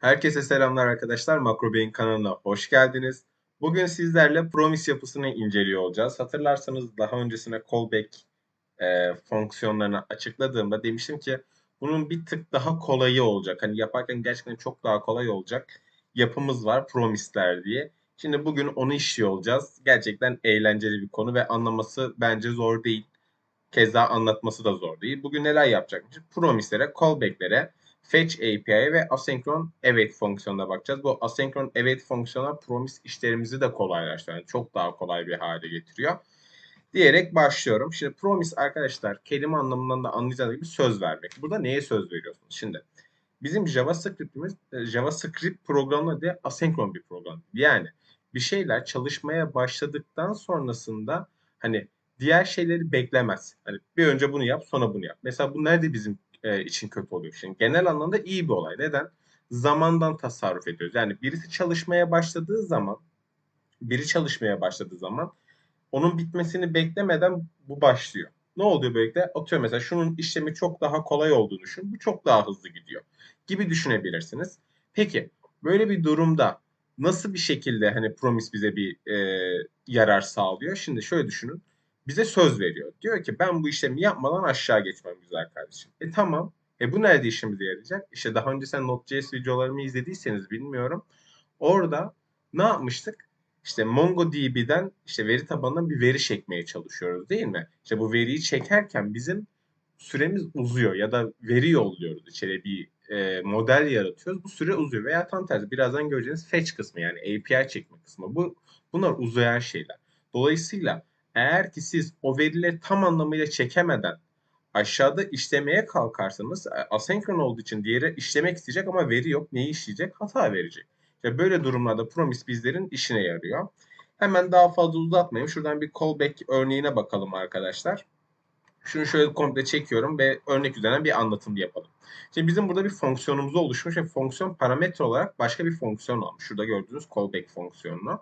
Herkese selamlar arkadaşlar. Makro Beyin kanalına hoş geldiniz. Bugün sizlerle Promise yapısını inceliyor olacağız. Hatırlarsanız daha öncesine callback e, fonksiyonlarını açıkladığımda demiştim ki bunun bir tık daha kolayı olacak. Hani yaparken gerçekten çok daha kolay olacak yapımız var Promise'ler diye. Şimdi bugün onu işliyor olacağız. Gerçekten eğlenceli bir konu ve anlaması bence zor değil. Keza anlatması da zor değil. Bugün neler yapacakmışız? Promise'lere, callback'lere, fetch API ve asenkron await fonksiyonuna bakacağız. Bu asenkron await fonksiyona promise işlerimizi de kolaylaştırıyor. Yani çok daha kolay bir hale getiriyor. Diyerek başlıyorum. Şimdi promise arkadaşlar kelime anlamından da anlayacağınız gibi söz vermek. Burada neye söz veriyorsunuz? Şimdi bizim JavaScript'imiz e, JavaScript programı diye asenkron bir program. Yani bir şeyler çalışmaya başladıktan sonrasında hani diğer şeyleri beklemez. Hani bir önce bunu yap, sonra bunu yap. Mesela bu nerede bizim e, için kötü oluyor? Şimdi genel anlamda iyi bir olay. Neden? Zamandan tasarruf ediyoruz. Yani birisi çalışmaya başladığı zaman, biri çalışmaya başladığı zaman onun bitmesini beklemeden bu başlıyor. Ne oluyor böylelikle? Atıyor mesela şunun işlemi çok daha kolay olduğunu düşün. Bu çok daha hızlı gidiyor gibi düşünebilirsiniz. Peki böyle bir durumda nasıl bir şekilde hani Promise bize bir e, yarar sağlıyor? Şimdi şöyle düşünün. Bize söz veriyor. Diyor ki ben bu işlemi yapmadan aşağı geçmem güzel kardeşim. E tamam. E bu nerede işimize yarayacak? İşte daha önce sen Node.js videolarımı izlediyseniz bilmiyorum. Orada ne yapmıştık? İşte MongoDB'den işte veri tabanından bir veri çekmeye çalışıyoruz değil mi? İşte bu veriyi çekerken bizim süremiz uzuyor ya da veri yolluyoruz içeri bir e, model yaratıyoruz. Bu süre uzuyor veya tam tersi birazdan göreceğiniz fetch kısmı yani API çekme kısmı. Bu bunlar uzayan şeyler. Dolayısıyla eğer ki siz o verileri tam anlamıyla çekemeden aşağıda işlemeye kalkarsanız e, asenkron olduğu için diğeri işlemek isteyecek ama veri yok. Neyi işleyecek? Hata verecek. İşte böyle durumlarda Promise bizlerin işine yarıyor. Hemen daha fazla uzatmayayım. Şuradan bir callback örneğine bakalım arkadaşlar. Şunu şöyle komple çekiyorum ve örnek üzerinden bir anlatım yapalım. Şimdi bizim burada bir fonksiyonumuz oluşmuş ve fonksiyon parametre olarak başka bir fonksiyon almış. Şurada gördüğünüz callback fonksiyonunu.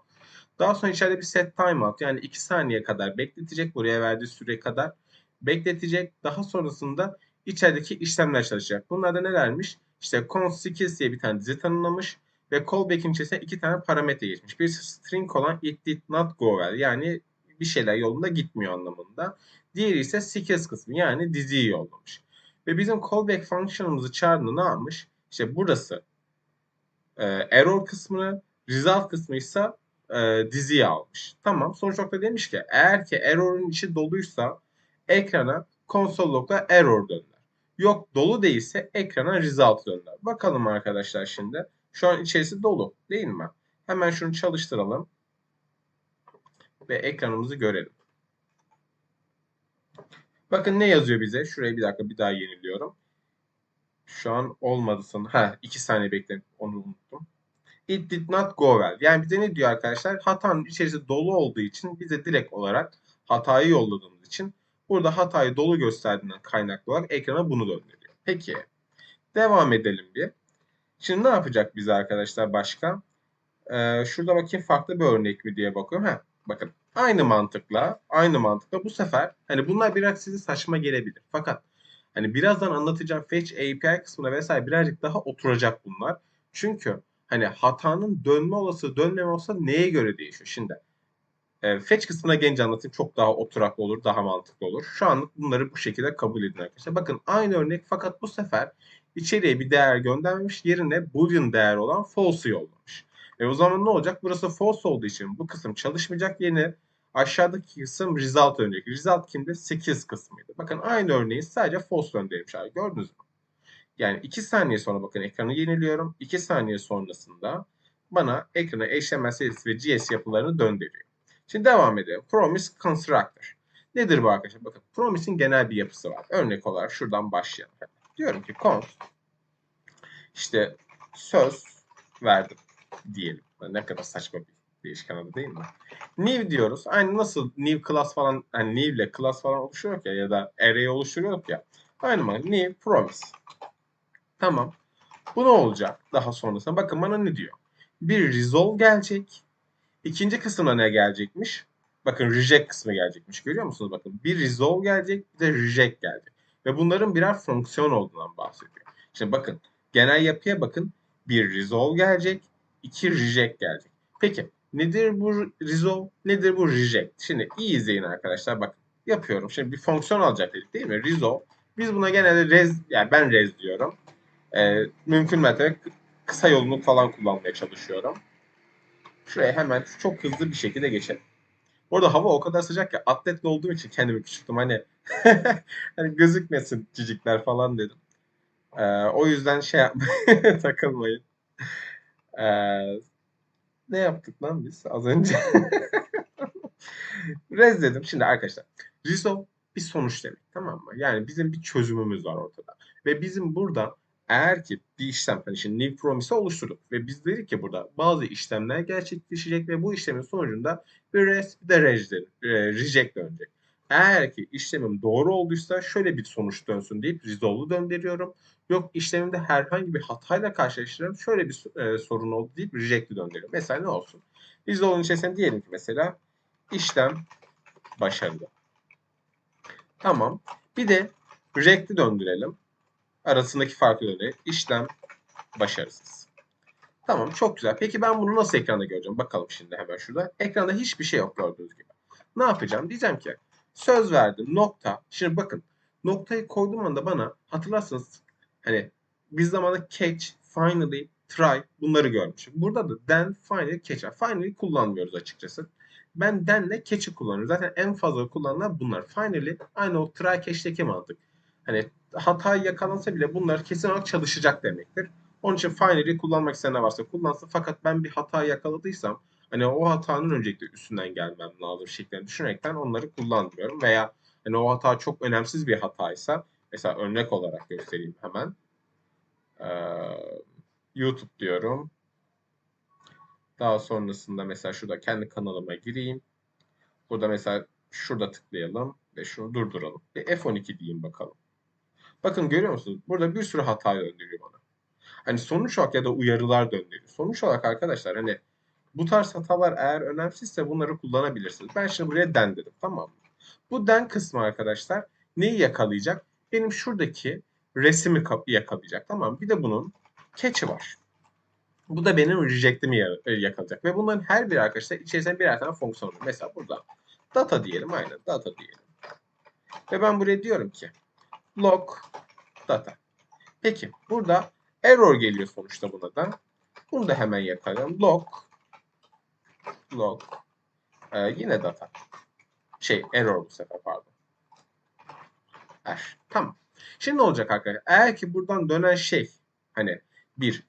Daha sonra içeride bir set timeout yani 2 saniye kadar bekletecek. Buraya verdiği süre kadar bekletecek. Daha sonrasında içerideki işlemler çalışacak. Bunlar da nelermiş? İşte const skills diye bir tane dizi tanımlamış ve callback'in içerisine iki tane parametre geçmiş. Bir string olan it did not go well yani bir şeyler yolunda gitmiyor anlamında. Diğeri ise skills kısmı yani diziyi yollamış. Ve bizim callback fonksiyonumuzu çağırdığında ne yapmış? İşte burası e, error kısmını, result kısmı ise e, diziye almış. Tamam. Sonuç nokta demiş ki eğer ki error'un içi doluysa ekrana console.error error döner. Yok dolu değilse ekrana result döner. Bakalım arkadaşlar şimdi. Şu an içerisi dolu değil mi? Hemen şunu çalıştıralım. Ve ekranımızı görelim. Bakın ne yazıyor bize? Şuraya bir dakika bir daha yeniliyorum. Şu an olmadı sanırım. Ha 2 saniye bekledim. Onu unuttum. It did not go well. Yani bize ne diyor arkadaşlar? Hatanın içerisi dolu olduğu için bize direkt olarak hatayı yolladığımız için burada hatayı dolu gösterdiğinden kaynaklı olarak ekrana bunu döndürüyor. Peki. Devam edelim bir. Şimdi ne yapacak bize arkadaşlar başka? Ee, şurada bakayım farklı bir örnek mi diye bakıyorum. Ha, bakın aynı mantıkla aynı mantıkla bu sefer hani bunlar biraz size saçma gelebilir. Fakat hani birazdan anlatacağım fetch API kısmına vesaire birazcık daha oturacak bunlar. Çünkü hani hatanın dönme olası dönmeme olsa neye göre değişiyor? Şimdi e, fetch kısmına gelince anlatayım çok daha oturaklı olur, daha mantıklı olur. Şu anlık bunları bu şekilde kabul edin arkadaşlar. Bakın aynı örnek fakat bu sefer içeriye bir değer göndermemiş, yerine boolean değer olan false yollamış. E o zaman ne olacak? Burası false olduğu için bu kısım çalışmayacak. Yerine aşağıdaki kısım result dönecek. Result kimdi? 8 kısmıydı. Bakın aynı örneği sadece false döndürmüş abi. Gördünüz mü? Yani 2 saniye sonra bakın ekranı yeniliyorum. 2 saniye sonrasında bana ekrana HTML, ve JS yapılarını döndürüyor. Şimdi devam edelim. Promise Constructor. Nedir bu arkadaşlar? Bakın Promise'in genel bir yapısı var. Örnek olarak şuradan başlayalım. Diyorum ki const işte söz verdim diyelim. Ne kadar saçma bir değişken adı değil mi? New diyoruz. Aynı nasıl new class falan hani new ile class falan oluşuyor ya ya da array oluşturuyor ya. Aynı mı? New promise. Tamam. Bu ne olacak daha sonrasında? Bakın bana ne diyor? Bir resolve gelecek. İkinci kısmına ne gelecekmiş? Bakın reject kısmı gelecekmiş. Görüyor musunuz? Bakın bir resolve gelecek bir de reject gelecek. Ve bunların birer fonksiyon olduğundan bahsediyor. Şimdi bakın genel yapıya bakın. bir resolve gelecek, iki reject gelecek. Peki nedir bu resolve, nedir bu reject? Şimdi iyi izleyin arkadaşlar bak yapıyorum. Şimdi bir fonksiyon alacak dedik değil mi? Resolve. Biz buna genelde res, yani ben res diyorum. Ee, mümkün mertebe kısa yolunu falan kullanmaya çalışıyorum. Şuraya hemen çok hızlı bir şekilde geçelim. Bu arada hava o kadar sıcak ki atletli olduğum için kendimi küçülttüm. Hani hani gözükmesin cicikler falan dedim. Ee, o yüzden şey yapmayın, takılmayın. Ee, ne yaptık lan biz az önce? Rez dedim. Şimdi arkadaşlar resolve bir sonuç demek tamam mı? Yani bizim bir çözümümüz var ortada. Ve bizim burada eğer ki bir işlem hani şimdi new promise oluşturduk ve biz dedik ki burada bazı işlemler gerçekleşecek ve bu işlemin sonucunda bir res bir de e, reject dönecek. Eğer ki işlemim doğru olduysa şöyle bir sonuç dönsün deyip resolve'u döndürüyorum. Yok işlemimde herhangi bir hatayla karşılaştırıyorum. Şöyle bir e, sorun oldu deyip reject'i döndürüyorum. Mesela ne olsun? Resolve'un içerisinde diyelim ki mesela işlem başarılı. Tamam. Bir de reject'i döndürelim. Arasındaki döndürelim. İşlem başarısız. Tamam çok güzel. Peki ben bunu nasıl ekranda göreceğim? Bakalım şimdi hemen şurada. Ekranda hiçbir şey yok gördüğünüz gibi. Ne yapacağım? Diyeceğim ki söz verdim nokta. Şimdi bakın noktayı koyduğum anda bana hatırlarsanız hani biz zamanda catch, finally, try bunları görmüşüm. Burada da then, finally, catch. Finally kullanmıyoruz açıkçası. Ben then'le catch'i kullanıyorum. Zaten en fazla kullanılan bunlar. Finally aynı o try catch'teki mantık. Hani hata yakalansa bile bunlar kesin olarak çalışacak demektir. Onun için finally kullanmak isteyen varsa kullansın. Fakat ben bir hata yakaladıysam hani o hatanın öncelikle üstünden gelmem lazım şeklinde düşünerekten onları kullanmıyorum. Veya hani o hata çok önemsiz bir hataysa mesela örnek olarak göstereyim hemen. Ee, YouTube diyorum. Daha sonrasında mesela şurada kendi kanalıma gireyim. Burada mesela şurada tıklayalım ve şunu durduralım. Ve F12 diyeyim bakalım. Bakın görüyor musunuz? Burada bir sürü hata döndürüyor bana. Hani sonuç olarak ya da uyarılar döndürüyor. Sonuç olarak arkadaşlar hani bu tarz hatalar eğer önemsizse bunları kullanabilirsiniz. Ben şimdi buraya den dedim tamam mı? Bu den kısmı arkadaşlar neyi yakalayacak? Benim şuradaki resmi yakalayacak tamam mı? Bir de bunun catch'i var. Bu da benim reject'imi e, yakalayacak. Ve bunların her biri arkadaşlar içerisinde birer tane fonksiyon var. Mesela burada data diyelim aynen data diyelim. Ve ben buraya diyorum ki log data. Peki burada error geliyor sonuçta buna da. Bunu da hemen yakalayalım. Log log ee, yine data. Şey error bu sefer pardon. Er. Tamam. Şimdi ne olacak arkadaşlar? Eğer ki buradan dönen şey hani bir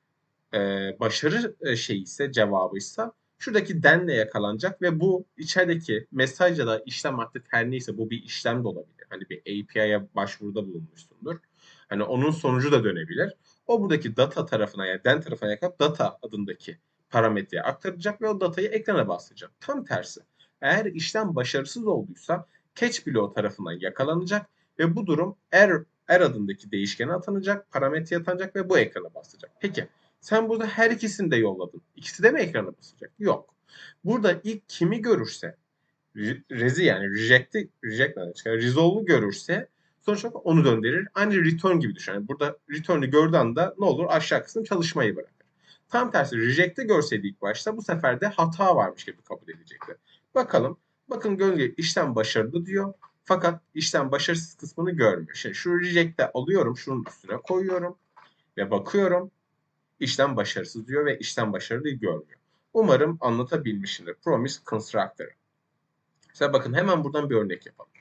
e, başarı şeyi ise cevabıysa şuradaki denle yakalanacak ve bu içerideki mesaj ya da işlem artık her neyse bu bir işlem de olabilir. Hani bir API'ye başvuruda bulunmuşsundur. Hani onun sonucu da dönebilir. O buradaki data tarafına yani den tarafına yakıp data adındaki parametreye aktaracak ve o datayı ekrana bastıracak. Tam tersi. Eğer işlem başarısız olduysa catch bloğu tarafından yakalanacak ve bu durum er, er adındaki değişkene atanacak, parametreye atanacak ve bu ekrana bastıracak. Peki sen burada her ikisini de yolladın. İkisi de mi ekrana basacak? Yok. Burada ilk kimi görürse rezi yani reject'i reject ne çıkar? Resolve'u görürse sonuç olarak onu döndürür. Aynı return gibi düşün. Yani burada return'ü gördüğü anda ne olur? Aşağı kısım çalışmayı bırakır. Tam tersi reject'i görseydi ilk başta bu sefer de hata varmış gibi kabul edecekti. Bakalım. Bakın gölge işlem başarılı diyor. Fakat işlem başarısız kısmını görmüyor. Şimdi şu reject'te alıyorum. Şunun üstüne koyuyorum. Ve bakıyorum. İşlem başarısız diyor ve işlem başarılı görmüyor. Umarım anlatabilmişimdir. Promise Constructor. Mesela bakın hemen buradan bir örnek yapalım.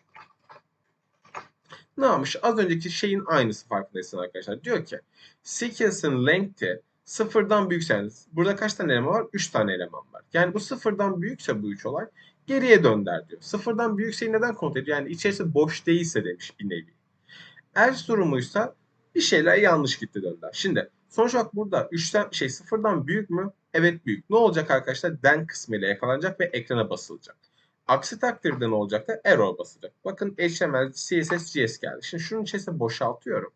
Ne yapmış? Az önceki şeyin aynısı farkındaysın arkadaşlar. Diyor ki sequence'ın length'i sıfırdan büyükse yani burada kaç tane eleman var? 3 tane eleman var. Yani bu sıfırdan büyükse bu üç olay geriye dönder diyor. Sıfırdan büyükse neden kontrol ediyor? Yani içerisi boş değilse demiş bir nevi. Else durumuysa bir şeyler yanlış gitti dönder. Şimdi sonuç olarak burada 3'ten şey sıfırdan büyük mü? Evet büyük. Ne olacak arkadaşlar? Den kısmıyla yakalanacak ve ekrana basılacak. Aksi takdirde ne olacak da error basacak. Bakın HTML, CSS, JS geldi. Şimdi şunun içerisine boşaltıyorum.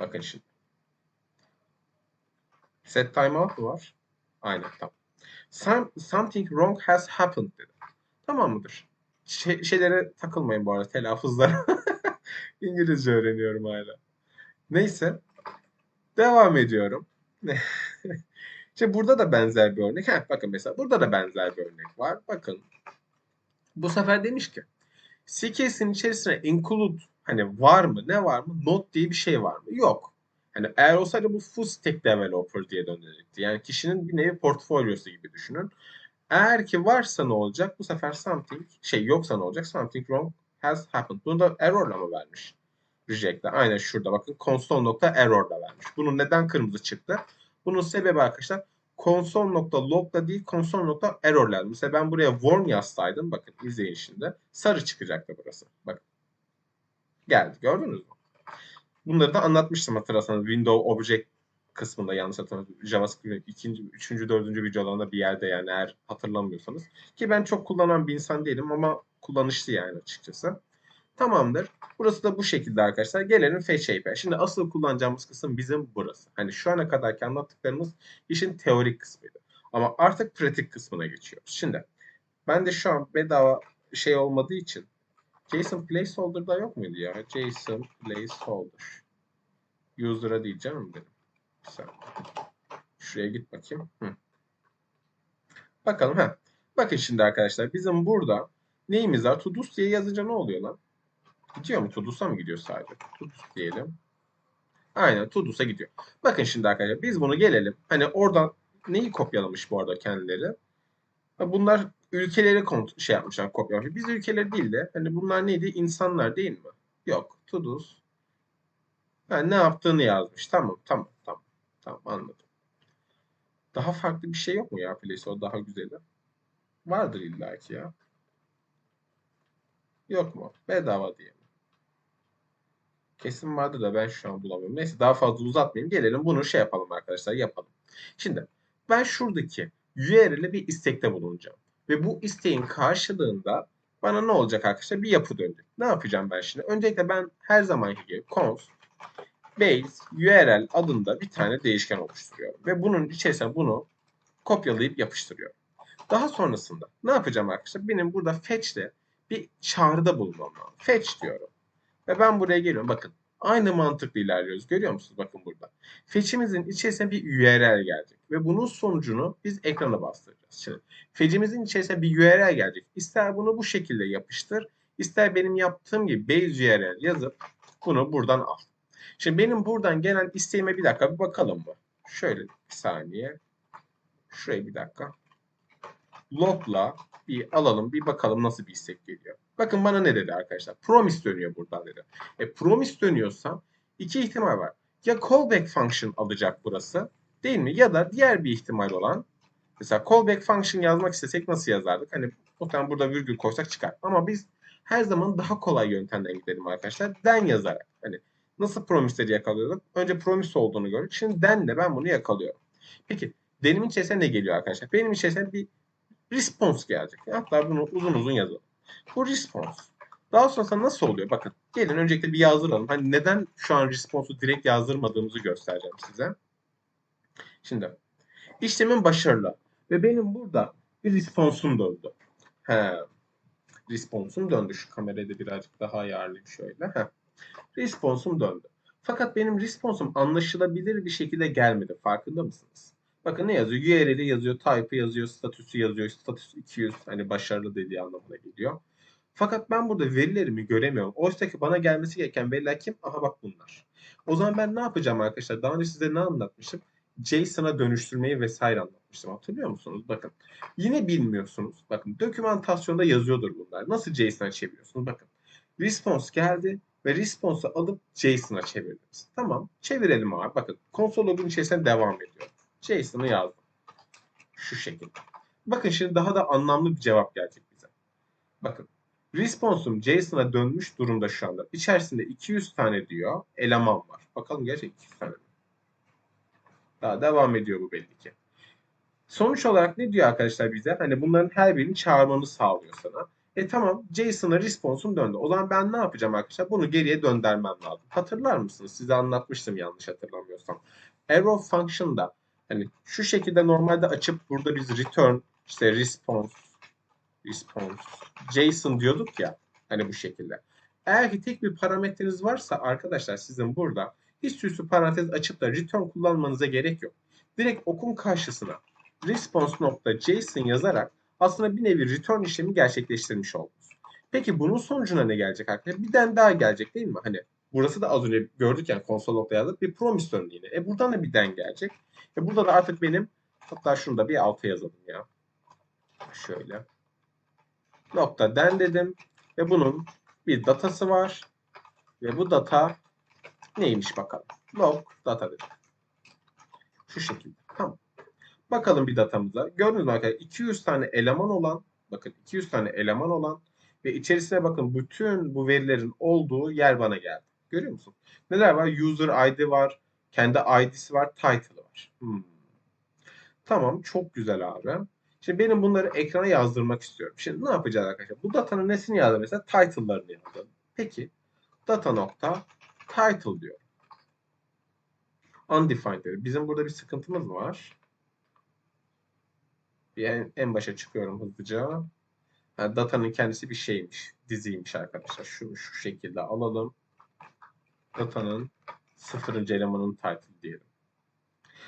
Bakın şimdi. Set timeout mu var? Aynen tamam. Some, something wrong has happened dedi. Tamam mıdır? Şey, şeylere takılmayın bu arada telaffuzlara. İngilizce öğreniyorum hala. Neyse. Devam ediyorum. İşte burada da benzer bir örnek. Heh, bakın mesela burada da benzer bir örnek var. Bakın. Bu sefer demiş ki CKS'in içerisine include hani var mı ne var mı not diye bir şey var mı? Yok. Hani eğer olsaydı bu full stack developer diye dönecekti. Yani kişinin bir nevi portfolyosu gibi düşünün. Eğer ki varsa ne olacak? Bu sefer something şey yoksa ne olacak? Something wrong has happened. Bunu da error'la mı vermiş? Reject'le. Aynen şurada bakın console.error'la vermiş. Bunun neden kırmızı çıktı? Bunun sebebi arkadaşlar console.log'la değil console.error'la. Mesela ben buraya warn yazsaydım bakın izleyin şimdi. Sarı çıkacaktı burası. Bakın. Geldi. Gördünüz mü? Bunları da anlatmıştım hatırlarsanız. Window Object kısmında yanlış hatırlamıyorum. JavaScript ikinci, üçüncü, dördüncü videolarında bir yerde yani eğer hatırlamıyorsanız. Ki ben çok kullanan bir insan değilim ama kullanışlı yani açıkçası. Tamamdır. Burası da bu şekilde arkadaşlar. Gelelim Fetch API. Şimdi asıl kullanacağımız kısım bizim burası. Hani şu ana kadarki anlattıklarımız işin teorik kısmıydı. Ama artık pratik kısmına geçiyoruz. Şimdi ben de şu an bedava şey olmadığı için JSON placeholder'da yok muydu ya? JSON placeholder. User'a diyeceğim benim. Şuraya git bakayım. Hı. Bakalım. ha. Bakın şimdi arkadaşlar bizim burada neyimiz var? Tudus diye yazınca ne oluyor lan? Gidiyor mu? Tudus'a mı gidiyor sadece? Tudus diyelim. Aynen Tudus'a gidiyor. Bakın şimdi arkadaşlar biz bunu gelelim. Hani oradan neyi kopyalamış bu arada kendileri? Bunlar ülkeleri kont şey yapmışlar kopyalamış. Biz ülkeleri değil de hani bunlar neydi? İnsanlar değil mi? Yok. Tudus. Yani ne yaptığını yazmış. Tamam tamam tamam. Tamam anladım. Daha farklı bir şey yok mu ya Placeholder daha güzeli? Vardır illaki ya. Yok mu? Bedava diye? Kesin vardır da ben şu an bulamıyorum. Neyse daha fazla uzatmayayım. Gelelim bunu şey yapalım arkadaşlar yapalım. Şimdi ben şuradaki URL'e bir istekte bulunacağım. Ve bu isteğin karşılığında bana ne olacak arkadaşlar? Bir yapı dönecek. Ne yapacağım ben şimdi? Öncelikle ben her zamanki gibi const base URL adında bir tane değişken oluşturuyorum. Ve bunun içerisine bunu kopyalayıp yapıştırıyorum. Daha sonrasında ne yapacağım arkadaşlar? Benim burada fetch'te bir çağrıda bulunmam lazım. Fetch diyorum. Ve ben buraya geliyorum. Bakın aynı mantıkla ilerliyoruz. Görüyor musunuz? Bakın burada. Fetch'imizin içerisine bir URL gelecek. Ve bunun sonucunu biz ekrana bastıracağız. Şimdi fetch'imizin içerisine bir URL gelecek. İster bunu bu şekilde yapıştır. ister benim yaptığım gibi base URL yazıp bunu buradan al. Şimdi benim buradan gelen isteğime bir dakika bir bakalım mı? Şöyle bir saniye. Şuraya bir dakika. Log'la bir alalım bir bakalım nasıl bir istek geliyor. Bakın bana ne dedi arkadaşlar? Promise dönüyor buradan dedi. E promise dönüyorsa iki ihtimal var. Ya callback function alacak burası değil mi? Ya da diğer bir ihtimal olan mesela callback function yazmak istesek nasıl yazardık? Hani muhtemelen burada virgül koysak çıkar. Ama biz her zaman daha kolay yöntemden gidelim arkadaşlar. Den yazarak. Hani nasıl promise'leri yakalıyorduk? Önce promise olduğunu gördük. Şimdi denle ben bunu yakalıyorum. Peki denimin içerisine ne geliyor arkadaşlar? Benim içerisine bir response gelecek. Hatta bunu uzun uzun yazalım. Bu response. Daha sonrasında nasıl oluyor? Bakın gelin öncelikle bir yazdıralım. Hani neden şu an response'u direkt yazdırmadığımızı göstereceğim size. Şimdi işlemin başarılı ve benim burada bir response'um döndü. He. Response'um döndü. Şu kamerayı da birazcık daha ayarlayayım şöyle. He. Response'um döndü. Fakat benim response'um anlaşılabilir bir şekilde gelmedi. Farkında mısınız? Bakın ne yazıyor? URL'i yazıyor, type'ı yazıyor, statüsü yazıyor. Status 200 hani başarılı dediği anlamına geliyor. Fakat ben burada verilerimi göremiyorum. Oysa ki bana gelmesi gereken veriler kim? Aha bak bunlar. O zaman ben ne yapacağım arkadaşlar? Daha önce size ne anlatmıştım? JSON'a dönüştürmeyi vesaire anlatmıştım. Hatırlıyor musunuz? Bakın. Yine bilmiyorsunuz. Bakın dokümantasyonda yazıyordur bunlar. Nasıl JSON'a çeviriyorsunuz? Bakın. Response geldi ve response'u alıp JSON'a çevirdiniz. Tamam. Çevirelim abi. Bakın. Konsol login içerisinde devam ediyor. JSON'ı yazdım. Şu şekilde. Bakın şimdi daha da anlamlı bir cevap gelecek bize. Bakın. Response'um JSON'a dönmüş durumda şu anda. İçerisinde 200 tane diyor eleman var. Bakalım gerçek 200 tane mi? Daha devam ediyor bu belli ki. Sonuç olarak ne diyor arkadaşlar bize? Hani bunların her birini çağırmanı sağlıyor sana. E tamam JSON'a response'um döndü. O zaman ben ne yapacağım arkadaşlar? Bunu geriye döndürmem lazım. Hatırlar mısınız? Size anlatmıştım yanlış hatırlamıyorsam. Arrow function'da hani şu şekilde normalde açıp burada biz return işte response response JSON diyorduk ya hani bu şekilde. Eğer ki tek bir parametreniz varsa arkadaşlar sizin burada hiç süslü parantez açıp da return kullanmanıza gerek yok. direkt okun karşısına response.json yazarak aslında bir nevi return işlemi gerçekleştirmiş oldunuz. Peki bunun sonucuna ne gelecek arkadaşlar? Bir den daha gelecek değil mi? Hani burası da az önce gördük yani konsol yazdık bir promise döndü yine. E buradan da bir den gelecek. E burada da artık benim hatta şunu da bir alta yazalım ya. Şöyle. Nokta den dedim. Ve bunun bir datası var. Ve bu data neymiş bakalım. Log data dedim. Şu şekilde. Tamam. Bakalım bir datamıza. Gördünüz mü arkadaşlar 200 tane eleman olan bakın 200 tane eleman olan ve içerisine bakın bütün bu verilerin olduğu yer bana geldi. Görüyor musun? Neler var? User ID var. Kendi ID'si var. Title'ı var. Hmm. Tamam. Çok güzel abi. Şimdi benim bunları ekrana yazdırmak istiyorum. Şimdi ne yapacağız arkadaşlar? Bu datanın nesini yazdım? Mesela title'larını yazdım. Peki data nokta title diyor. Undefined diyor. Bizim burada bir sıkıntımız var. Bir en, en başa çıkıyorum hızlıca. Yani datanın kendisi bir şeymiş. Diziymiş arkadaşlar. Şu, şu şekilde alalım. Datanın sıfırıncı elemanın title diyelim.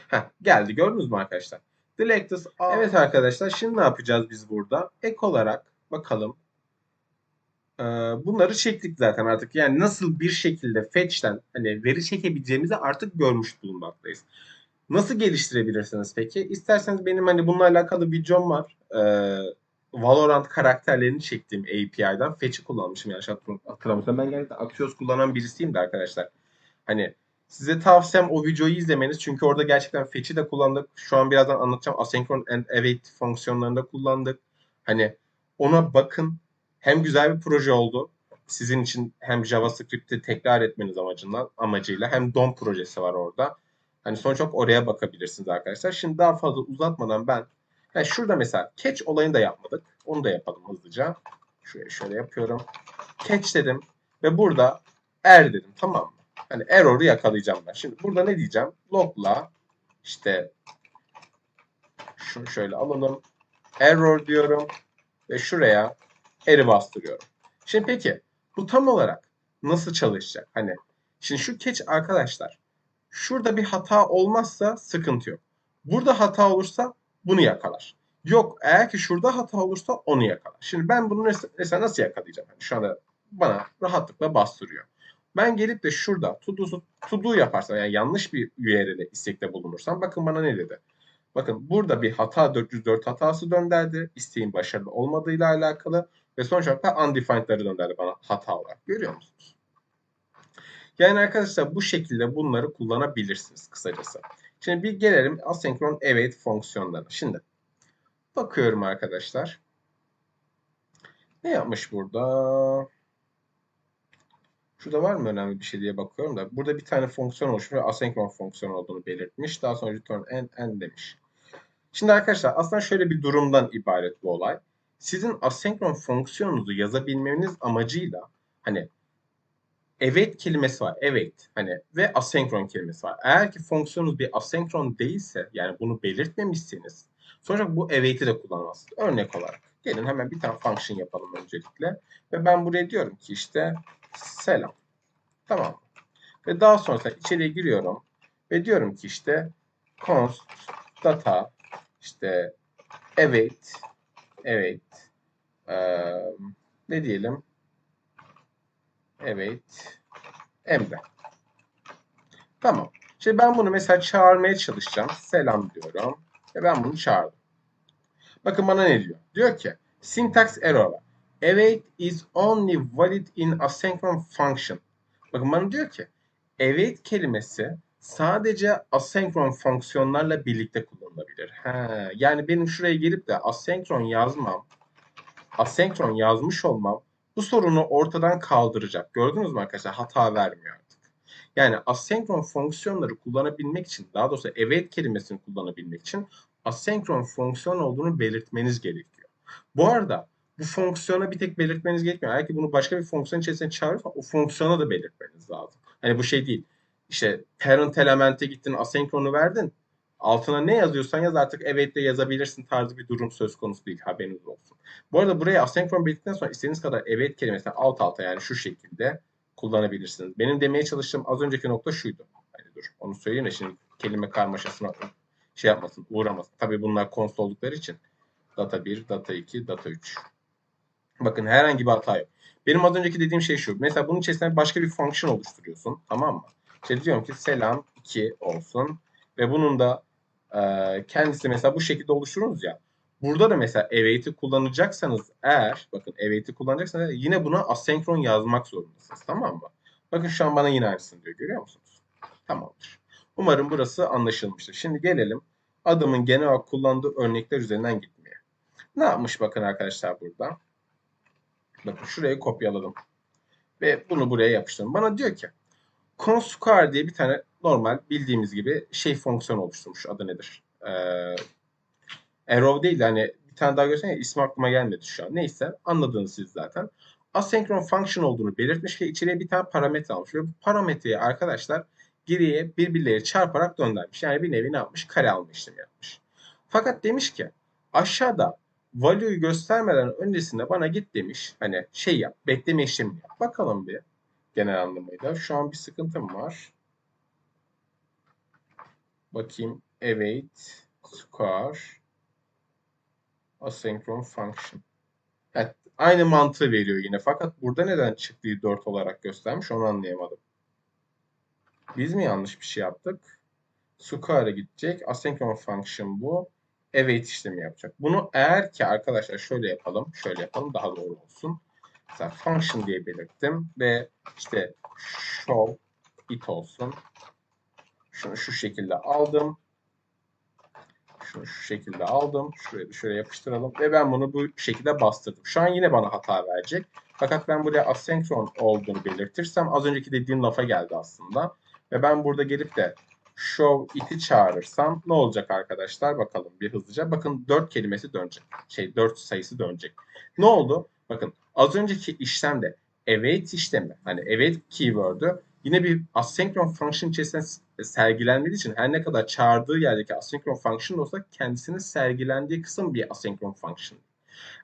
Heh, geldi gördünüz mü arkadaşlar? Delectus Evet arkadaşlar şimdi ne yapacağız biz burada? Ek olarak bakalım. Ee, bunları çektik zaten artık. Yani nasıl bir şekilde fetch'ten hani veri çekebileceğimizi artık görmüş bulunmaktayız. Nasıl geliştirebilirsiniz peki? İsterseniz benim hani bununla alakalı videom var. Ee, Valorant karakterlerini çektiğim API'den fetch'i kullanmışım yanlış hatırlamıyorsam. Ben gerçekten Axios kullanan birisiyim de arkadaşlar. Hani size tavsiyem o videoyu izlemeniz. Çünkü orada gerçekten fetch'i de kullandık. Şu an birazdan anlatacağım. Asynchron and await fonksiyonlarını da kullandık. Hani ona bakın. Hem güzel bir proje oldu. Sizin için hem JavaScript'i tekrar etmeniz amacından amacıyla hem DOM projesi var orada. Hani sonuç olarak oraya bakabilirsiniz arkadaşlar. Şimdi daha fazla uzatmadan ben yani şurada mesela catch olayını da yapmadık. Onu da yapalım hızlıca. Şuraya şöyle yapıyorum. Catch dedim ve burada er dedim tamam mı? Hani error'u yakalayacağım ben. Şimdi burada ne diyeceğim? Logla işte şunu şöyle alalım. Error diyorum ve şuraya error bastırıyorum. Şimdi peki bu tam olarak nasıl çalışacak? Hani şimdi şu catch arkadaşlar şurada bir hata olmazsa sıkıntı yok. Burada hata olursa bunu yakalar. Yok eğer ki şurada hata olursa onu yakalar. Şimdi ben bunu mesela nasıl yakalayacağım? Yani şu anda bana rahatlıkla bastırıyor. Ben gelip de şurada to do, to do yaparsam yani yanlış bir URL'e istekte bulunursam bakın bana ne dedi? Bakın burada bir hata 404 hatası dönderdi. İsteğin başarılı olmadığıyla alakalı ve sonuç olarak da undefined'ları dönderdi bana hata olarak. Görüyor musunuz? Yani arkadaşlar bu şekilde bunları kullanabilirsiniz kısacası. Şimdi bir gelelim asenkron await fonksiyonlarına. Şimdi bakıyorum arkadaşlar. Ne yapmış burada? Şurada var mı önemli bir şey diye bakıyorum da. Burada bir tane fonksiyon oluşmuş ve asenkron fonksiyon olduğunu belirtmiş. Daha sonra return end, end demiş. Şimdi arkadaşlar aslında şöyle bir durumdan ibaret bu olay. Sizin asenkron fonksiyonunuzu yazabilmeniz amacıyla hani evet kelimesi var. Evet. Hani ve asenkron kelimesi var. Eğer ki fonksiyonunuz bir asenkron değilse yani bunu belirtmemişseniz sonuçta bu await'i de kullanamazsınız. Örnek olarak gelin hemen bir tane function yapalım öncelikle. Ve ben buraya diyorum ki işte selam. Tamam. Ve daha sonra içeriye giriyorum ve diyorum ki işte const data işte await await ee, ne diyelim Evet. Emre. Tamam. Şimdi ben bunu mesela çağırmaya çalışacağım. Selam diyorum. Ve ben bunu çağırdım. Bakın bana ne diyor? Diyor ki syntax error. Await is only valid in asynchron function. Bakın bana diyor ki await kelimesi sadece asenkron fonksiyonlarla birlikte kullanılabilir. Ha, yani benim şuraya gelip de asenkron yazmam, asenkron yazmış olmam bu sorunu ortadan kaldıracak. Gördünüz mü arkadaşlar? Hata vermiyor artık. Yani asenkron fonksiyonları kullanabilmek için, daha doğrusu evet kelimesini kullanabilmek için asenkron fonksiyon olduğunu belirtmeniz gerekiyor. Bu arada bu fonksiyona bir tek belirtmeniz gerekmiyor. Eğer ki bunu başka bir fonksiyon içerisine çağırırsa o fonksiyona da belirtmeniz lazım. Hani bu şey değil. İşte parent elemente gittin asenkronu verdin. Altına ne yazıyorsan yaz artık evet de yazabilirsin tarzı bir durum söz konusu değil haberiniz olsun. Bu arada buraya asenkron belirttikten sonra istediğiniz kadar evet kelimesini alt alta yani şu şekilde kullanabilirsiniz. Benim demeye çalıştığım az önceki nokta şuydu. Hani dur onu söyleyeyim de şimdi kelime karmaşasına şey yapmasın, uğramasın. Tabii bunlar konst oldukları için data 1, data 2, data 3. Bakın herhangi bir hata yok. Benim az önceki dediğim şey şu. Mesela bunun içerisinde başka bir function oluşturuyorsun. Tamam mı? İşte diyorum ki selam 2 olsun. Ve bunun da e, kendisi mesela bu şekilde oluştururuz ya. Burada da mesela await'i kullanacaksanız eğer, bakın await'i kullanacaksanız yine buna asenkron yazmak zorundasınız. Tamam mı? Bakın şu an bana yine aynısını diyor. Görüyor musunuz? Tamamdır. Umarım burası anlaşılmıştır. Şimdi gelelim adımın genel olarak kullandığı örnekler üzerinden gitmeye. Ne yapmış bakın arkadaşlar burada? Bakın şurayı kopyaladım. Ve bunu buraya yapıştırdım. Bana diyor ki consquare diye bir tane normal bildiğimiz gibi şey fonksiyon oluşturmuş. Adı nedir? Ee, arrow değil de hani bir tane daha görsene ismi aklıma gelmedi şu an. Neyse anladınız siz zaten. Asenkron function olduğunu belirtmiş ve içeriye bir tane parametre almış. Ve bu parametreyi arkadaşlar geriye birbirleri çarparak döndürmüş. Yani bir nevi ne yapmış? Kare alma işlemi yapmış. Fakat demiş ki aşağıda value'yu göstermeden öncesinde bana git demiş. Hani şey yap, bekleme işlemini yap. Bakalım bir genel anlamıyla. Şu an bir sıkıntım var. Bakayım. Await, square, asynchron function. Evet, aynı mantığı veriyor yine. Fakat burada neden çıktığı 4 olarak göstermiş onu anlayamadım. Biz mi yanlış bir şey yaptık? Square'a gidecek. Asynchron function bu. Await işlemi yapacak. Bunu eğer ki arkadaşlar şöyle yapalım. Şöyle yapalım daha doğru olsun. Mesela function diye belirttim ve işte show it olsun. Şunu şu şekilde aldım. Şunu şu şekilde aldım. Şuraya şöyle yapıştıralım. Ve ben bunu bu şekilde bastırdım. Şu an yine bana hata verecek. Fakat ben buraya asenkron olduğunu belirtirsem az önceki dediğim lafa geldi aslında. Ve ben burada gelip de show it'i çağırırsam ne olacak arkadaşlar? Bakalım bir hızlıca. Bakın 4 kelimesi dönecek. Şey 4 sayısı dönecek. Ne oldu? Bakın az önceki işlemde await işlemi hani await keyword'ü yine bir asenkron function içerisinde sergilenmediği için her ne kadar çağırdığı yerdeki asenkron function olsa kendisinin sergilendiği kısım bir asenkron function.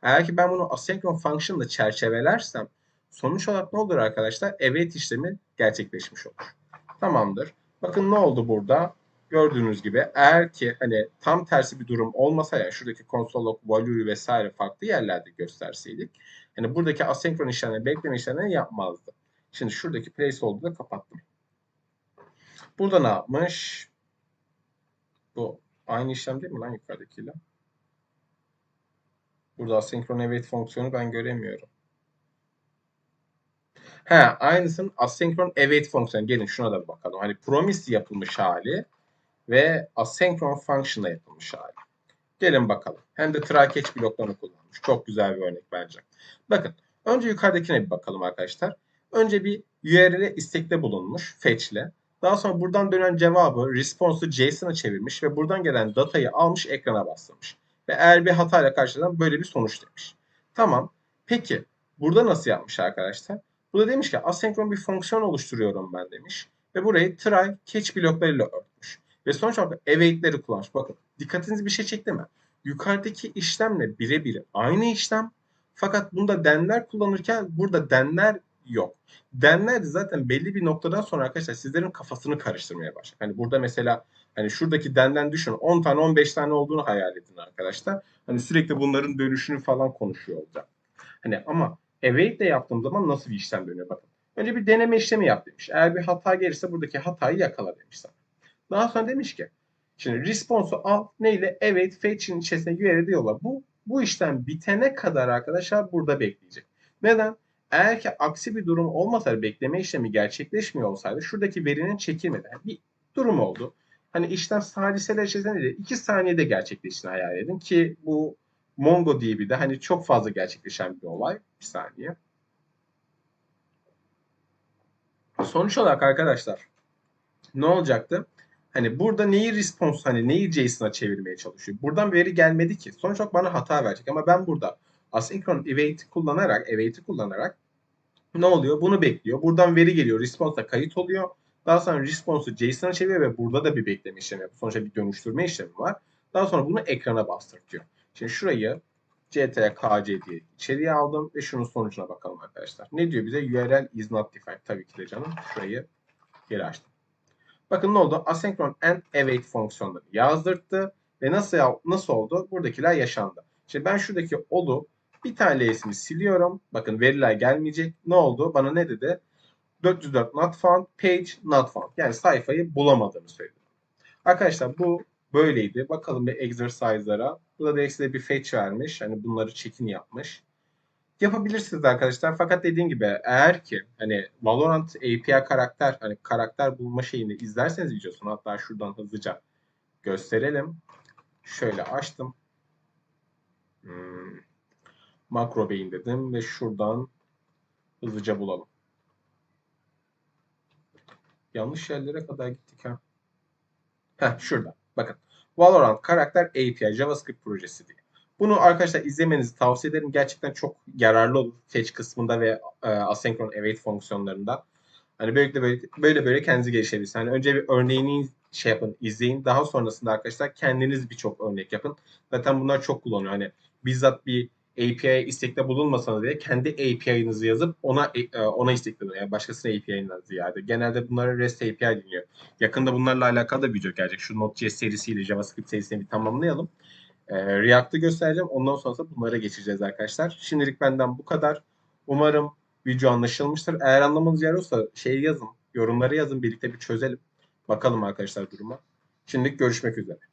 Eğer ki ben bunu asenkron function ile çerçevelersem sonuç olarak ne olur arkadaşlar? Await işlemi gerçekleşmiş olur. Tamamdır. Bakın ne oldu burada? Gördüğünüz gibi eğer ki hani tam tersi bir durum olmasa ya şuradaki console log value vesaire farklı yerlerde gösterseydik hani buradaki asenkron işlemleri bekleme işlemlerini yapmazdı. Şimdi şuradaki placeholder'ı kapattım. Burada ne yapmış? Bu aynı işlem değil mi lan yukarıdakiyle? Burada asenkron await fonksiyonu ben göremiyorum. He, aynısının asenkron await fonksiyonu. Gelin şuna da bakalım. Hani promise yapılmış hali ve asenkron function'la yapılmış hali. Gelin bakalım. Hem de try catch bloklarını kullanmış. Çok güzel bir örnek bence. Bakın. Önce yukarıdakine bir bakalım arkadaşlar. Önce bir URL'e istekte bulunmuş fetch'le. Daha sonra buradan dönen cevabı response'u JSON'a çevirmiş ve buradan gelen datayı almış ekrana bastırmış. Ve eğer bir hatayla karşılanan böyle bir sonuç demiş. Tamam. Peki burada nasıl yapmış arkadaşlar? Burada demiş ki asenkron bir fonksiyon oluşturuyorum ben demiş. Ve burayı try catch bloklarıyla örtmüş. Ve sonuç olarak await'leri kullanmış. Bakın dikkatinizi bir şey çekti mi? Yukarıdaki işlemle birebir aynı işlem. Fakat bunda denler kullanırken burada denler yok. Denler de zaten belli bir noktadan sonra arkadaşlar sizlerin kafasını karıştırmaya başlar. Hani burada mesela hani şuradaki denden düşünün 10 tane 15 tane olduğunu hayal edin arkadaşlar. Hani sürekli bunların dönüşünü falan konuşuyor olacak. Hani ama await de yaptığım zaman nasıl bir işlem dönüyor bakın. Önce bir deneme işlemi yap demiş. Eğer bir hata gelirse buradaki hatayı yakala demiş sana. Daha sonra demiş ki şimdi response'u al neyle? Evet fetch'in içerisine URL'de yolla. Bu bu işlem bitene kadar arkadaşlar burada bekleyecek. Neden? Eğer ki aksi bir durum olmasaydı bekleme işlemi gerçekleşmiyor olsaydı şuradaki verinin çekilmedi. Yani bir durum oldu. Hani işlem saliseler içerisinde de 2 saniyede gerçekleştiğini hayal edin ki bu MongoDB'de hani çok fazla gerçekleşen bir olay. Bir saniye. Sonuç olarak arkadaşlar ne olacaktı? Hani burada neyi response hani neyi JSON'a çevirmeye çalışıyor. Buradan veri gelmedi ki. Sonuç olarak bana hata verecek ama ben burada asynchron await kullanarak await'i kullanarak ne oluyor? Bunu bekliyor. Buradan veri geliyor. Response'a kayıt oluyor. Daha sonra response'u JSON'a çeviriyor ve burada da bir bekleme işlemi yapıyor. Sonuçta bir dönüştürme işlemi var. Daha sonra bunu ekrana bastırtıyor. Şimdi şurayı ctrl-kc diye içeriye aldım ve şunun sonucuna bakalım arkadaşlar. Ne diyor bize? URL is not defined. Tabii ki de canım. Şurayı geri açtım. Bakın ne oldu? Asenkron and await fonksiyonları yazdırttı ve nasıl nasıl oldu? Buradakiler yaşandı. Şimdi ben şuradaki oldu bir tanesini siliyorum. Bakın veriler gelmeyecek. Ne oldu? Bana ne dedi? 404 not found, page not found. Yani sayfayı bulamadığını söyledi. Arkadaşlar bu böyleydi. Bakalım bir exercise'lara. Burada da size bir fetch vermiş. Hani bunları çekin yapmış. Yapabilirsiniz arkadaşlar. Fakat dediğim gibi eğer ki hani Valorant API karakter hani karakter bulma şeyini izlerseniz videosunu hatta şuradan hızlıca gösterelim. Şöyle açtım. Hmm. Makro beyin dedim ve şuradan hızlıca bulalım. Yanlış yerlere kadar gittik ha. Heh şurada. Bakın. Valorant karakter API JavaScript projesi diye. Bunu arkadaşlar izlemenizi tavsiye ederim. Gerçekten çok yararlı olur. Fetch kısmında ve e, asenkron await fonksiyonlarında. Hani böyle böyle böyle böyle kendinizi geliştirebilirsiniz. Hani önce bir örneğini şey yapın, izleyin. Daha sonrasında arkadaşlar kendiniz birçok örnek yapın. Zaten bunlar çok kullanılıyor. Hani bizzat bir API istekte bulunmasanız bile kendi API'nizi yazıp ona e, ona istekte bulun. Yani başkasının API'nden ziyade. Genelde bunlara REST API deniyor. Yakında bunlarla alakalı da video gelecek. Şu Node.js serisiyle JavaScript serisini bir tamamlayalım. Ee, React'ı göstereceğim. Ondan sonra bunlara geçeceğiz arkadaşlar. Şimdilik benden bu kadar. Umarım video anlaşılmıştır. Eğer anlamanız yer olsa şey yazın. Yorumlara yazın. Birlikte bir çözelim. Bakalım arkadaşlar duruma. Şimdilik görüşmek üzere.